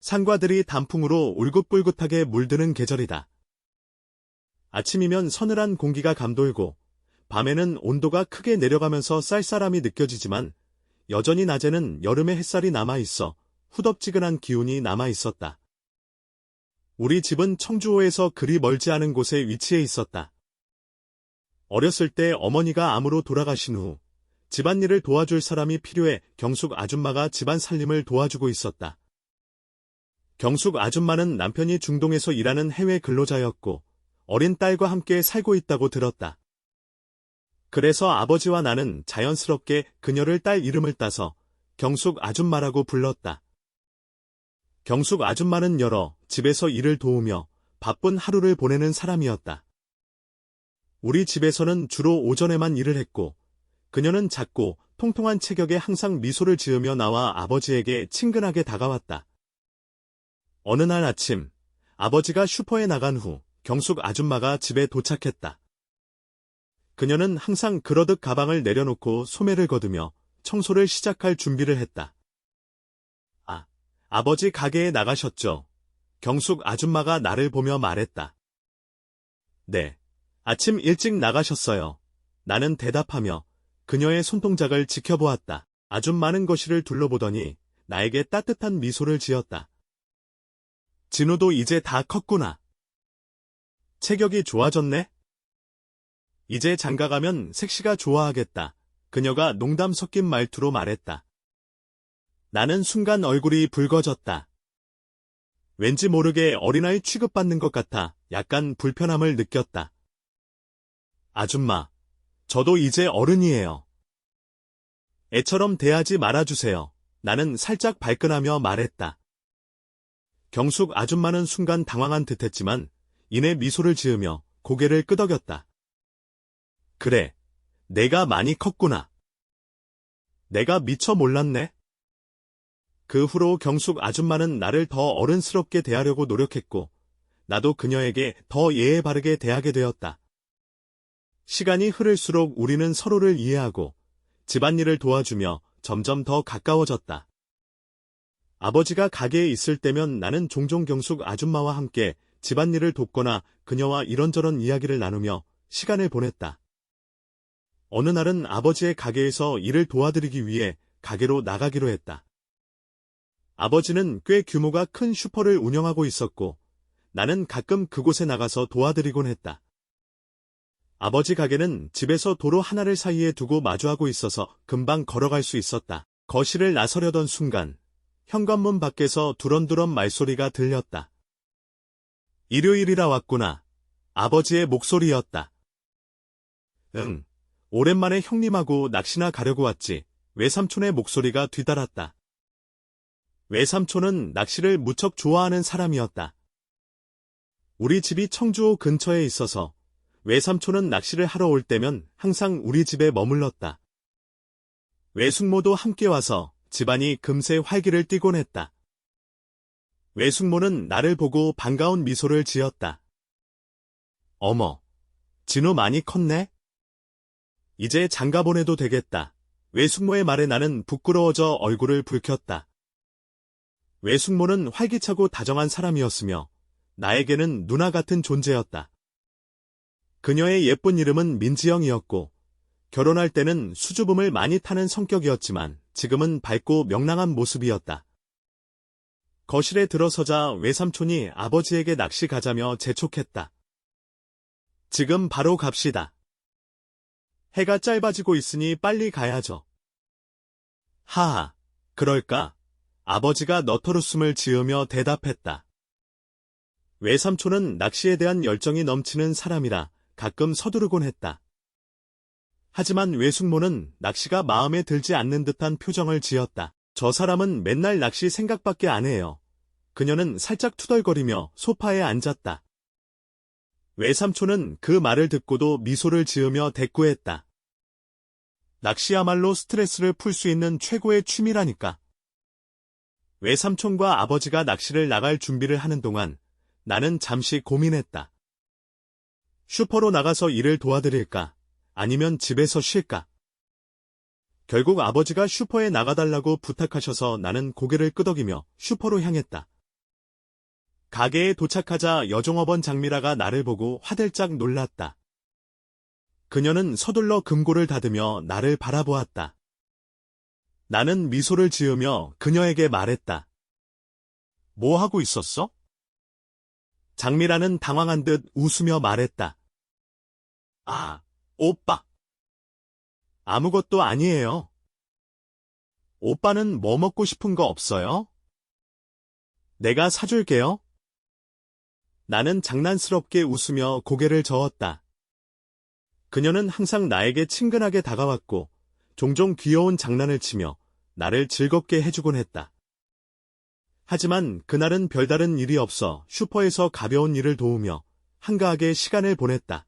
상과들이 단풍으로 울긋불긋하게 물드는 계절이다. 아침이면 서늘한 공기가 감돌고 밤에는 온도가 크게 내려가면서 쌀쌀함이 느껴지지만 여전히 낮에는 여름의 햇살이 남아있어 후덥지근한 기운이 남아있었다. 우리 집은 청주호에서 그리 멀지 않은 곳에 위치해 있었다. 어렸을 때 어머니가 암으로 돌아가신 후 집안일을 도와줄 사람이 필요해 경숙 아줌마가 집안 살림을 도와주고 있었다. 경숙 아줌마는 남편이 중동에서 일하는 해외 근로자였고 어린 딸과 함께 살고 있다고 들었다. 그래서 아버지와 나는 자연스럽게 그녀를 딸 이름을 따서 경숙 아줌마라고 불렀다. 경숙 아줌마는 여러 집에서 일을 도우며 바쁜 하루를 보내는 사람이었다. 우리 집에서는 주로 오전에만 일을 했고 그녀는 작고 통통한 체격에 항상 미소를 지으며 나와 아버지에게 친근하게 다가왔다. 어느 날 아침 아버지가 슈퍼에 나간 후 경숙 아줌마가 집에 도착했다. 그녀는 항상 그러듯 가방을 내려놓고 소매를 거두며 청소를 시작할 준비를 했다. 아, 아버지 가게에 나가셨죠? 경숙 아줌마가 나를 보며 말했다. 네, 아침 일찍 나가셨어요. 나는 대답하며 그녀의 손동작을 지켜보았다. 아줌마는 거실을 둘러보더니 나에게 따뜻한 미소를 지었다. 진우도 이제 다 컸구나. 체격이 좋아졌네? 이제 장가가면 색시가 좋아하겠다. 그녀가 농담 섞인 말투로 말했다. 나는 순간 얼굴이 붉어졌다. 왠지 모르게 어린아이 취급받는 것 같아 약간 불편함을 느꼈다. 아줌마, 저도 이제 어른이에요. 애처럼 대하지 말아주세요. 나는 살짝 발끈하며 말했다. 경숙 아줌마는 순간 당황한 듯했지만 이내 미소를 지으며 고개를 끄덕였다. 그래, 내가 많이 컸구나. 내가 미처 몰랐네. 그 후로 경숙 아줌마는 나를 더 어른스럽게 대하려고 노력했고, 나도 그녀에게 더 예의 바르게 대하게 되었다. 시간이 흐를수록 우리는 서로를 이해하고 집안일을 도와주며 점점 더 가까워졌다. 아버지가 가게에 있을 때면 나는 종종 경숙 아줌마와 함께 집안일을 돕거나 그녀와 이런저런 이야기를 나누며 시간을 보냈다. 어느 날은 아버지의 가게에서 일을 도와드리기 위해 가게로 나가기로 했다. 아버지는 꽤 규모가 큰 슈퍼를 운영하고 있었고 나는 가끔 그곳에 나가서 도와드리곤 했다. 아버지 가게는 집에서 도로 하나를 사이에 두고 마주하고 있어서 금방 걸어갈 수 있었다. 거실을 나서려던 순간 현관문 밖에서 두런두런 말소리가 들렸다. 일요일이라 왔구나. 아버지의 목소리였다. 응. 오랜만에 형님하고 낚시나 가려고 왔지. 외삼촌의 목소리가 뒤따랐다. 외삼촌은 낚시를 무척 좋아하는 사람이었다. 우리 집이 청주호 근처에 있어서 외삼촌은 낚시를 하러 올 때면 항상 우리 집에 머물렀다. 외숙모도 함께 와서 집안이 금세 활기를 띠곤 했다. 외숙모는 나를 보고 반가운 미소를 지었다. 어머, 진우 많이 컸네? 이제 장가 보내도 되겠다. 외숙모의 말에 나는 부끄러워져 얼굴을 붉혔다. 외숙모는 활기차고 다정한 사람이었으며 나에게는 누나 같은 존재였다. 그녀의 예쁜 이름은 민지영이었고 결혼할 때는 수줍음을 많이 타는 성격이었지만 지금은 밝고 명랑한 모습이었다. 거실에 들어서자 외삼촌이 아버지에게 낚시 가자며 재촉했다. 지금 바로 갑시다. 해가 짧아지고 있으니 빨리 가야죠. 하하, 그럴까? 아버지가 너터루숨을 지으며 대답했다. 외삼촌은 낚시에 대한 열정이 넘치는 사람이라 가끔 서두르곤 했다. 하지만 외숙모는 낚시가 마음에 들지 않는 듯한 표정을 지었다. 저 사람은 맨날 낚시 생각밖에 안 해요. 그녀는 살짝 투덜거리며 소파에 앉았다. 외삼촌은 그 말을 듣고도 미소를 지으며 대꾸했다. 낚시야말로 스트레스를 풀 수 있는 최고의 취미라니까. 외삼촌과 아버지가 낚시를 나갈 준비를 하는 동안 나는 잠시 고민했다. 슈퍼로 나가서 일을 도와드릴까? 아니면 집에서 쉴까? 결국 아버지가 슈퍼에 나가달라고 부탁하셔서 나는 고개를 끄덕이며 슈퍼로 향했다. 가게에 도착하자 여종업원 장미라가 나를 보고 화들짝 놀랐다. 그녀는 서둘러 금고를 닫으며 나를 바라보았다. 나는 미소를 지으며 그녀에게 말했다. 뭐 하고 있었어? 장미라는 당황한 듯 웃으며 말했다. 아, 오빠. 아무것도 아니에요. 오빠는 뭐 먹고 싶은 거 없어요? 내가 사줄게요. 나는 장난스럽게 웃으며 고개를 저었다. 그녀는 항상 나에게 친근하게 다가왔고, 종종 귀여운 장난을 치며 나를 즐겁게 해주곤 했다. 하지만 그날은 별다른 일이 없어 슈퍼에서 가벼운 일을 도우며 한가하게 시간을 보냈다.